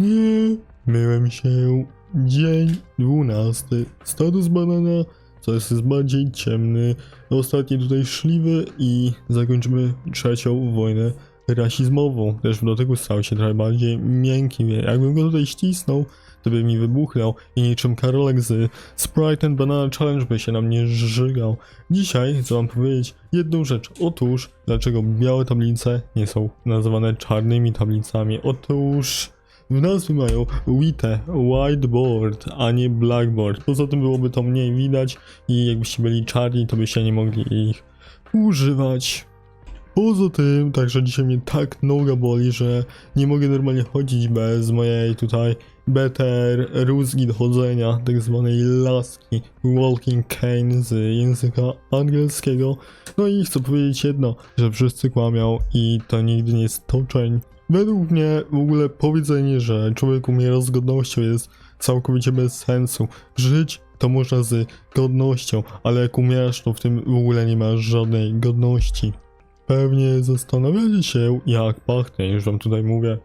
Nie, myłem się. Dzień 12. Status banana, co jest bardziej ciemny. Ostatni tutaj szliwy i zakończymy trzecią wojnę rasizmową. Też w dotyku stał się trochę bardziej miękki. Jakbym go tutaj ścisnął, to by mi wybuchnął i niczym Karolek z Sprite and Banana Challenge by się na mnie żygał. Dzisiaj chcę wam powiedzieć jedną rzecz. Otóż, dlaczego białe tablice nie są nazywane czarnymi tablicami? Otóż w nazwie mają WITE, whiteboard, a nie blackboard. Poza tym byłoby to mniej widać i jakbyście byli czarni, to byście nie mogli ich używać. Poza tym, także dzisiaj mnie tak noga boli, że nie mogę normalnie chodzić bez mojej tutaj better rózgi do chodzenia, tak zwanej laski, walking cane z języka angielskiego. No i chcę powiedzieć jedno, że wszyscy kłamią i to nigdy nie jest toczeń. Według mnie w ogóle powiedzenie, że człowiek umiera z godnością jest całkowicie bez sensu. Żyć to można z godnością, ale jak umierasz, to w tym w ogóle nie masz żadnej godności. Pewnie zastanawiacie się, jak pachnie, już wam tutaj mówię.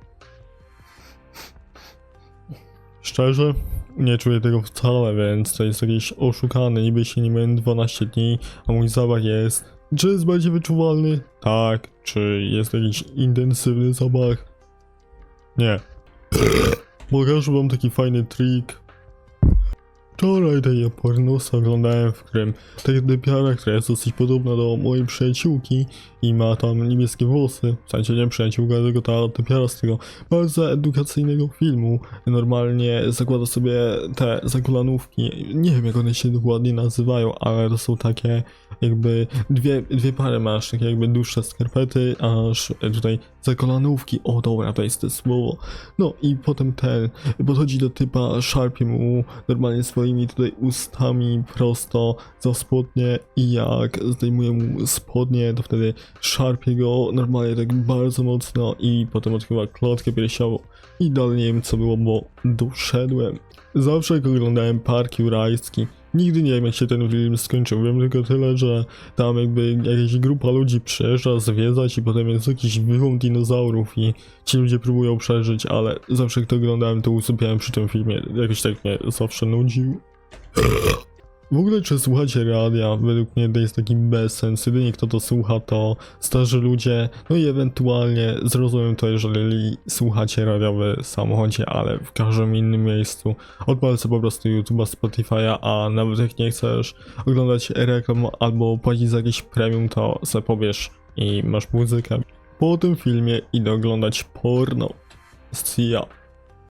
Szczerze, nie czuję tego wcale, więc to jest jakieś oszukane. Niby się nie miałem 12 dni, a mój zapach jest. Czy jest bardziej wyczuwalny? Tak. Czy jest jakiś intensywny zapach? Nie. Pokażę wam taki fajny trik. Wczoraj tej pornusa oglądałem, w którym ta typiara, która jest dosyć podobna do mojej przyjaciółki i ma tam niebieskie włosy, w sensie nie przyjaciółka, tylko ta typiara z tego bardzo edukacyjnego filmu, normalnie zakłada sobie te zakolanówki, nie wiem jak one się dokładnie nazywają, ale to są takie jakby dwie, dwie pary masz, takie jakby dłuższe skarpety, aż tutaj zakolanówki, o dobra, to jest to słowo, no i potem ten podchodzi do typa, szarpie mu normalnie swoimi tutaj ustami prosto za spodnie i jak zdejmuje mu spodnie, to wtedy szarpie go normalnie tak bardzo mocno i potem odkrywa klatkę piersiową. I dalej nie wiem co było, bo doszedłem. Zawsze jak oglądałem Park Jurajski, nigdy nie wiem jak się ten film skończył, wiem tylko tyle, że tam jakby jakaś grupa ludzi przyjeżdża zwiedzać i potem jest jakiś wyłom dinozaurów i ci ludzie próbują przeżyć, ale zawsze to oglądałem to usypiałem przy tym filmie, jakoś tak mnie zawsze nudził. W ogóle czy słuchacie radia? Według mnie to jest taki bezsens. Jedynie kto to słucha to starzy ludzie, no i ewentualnie zrozumiem to, jeżeli słuchacie radia w samochodzie, ale w każdym innym miejscu. Odpal sobie po prostu YouTube'a, Spotify'a, a nawet jak nie chcesz oglądać reklam albo płacić za jakieś premium, to se powiesz i masz muzykę. Po tym filmie idę oglądać porno. See ya.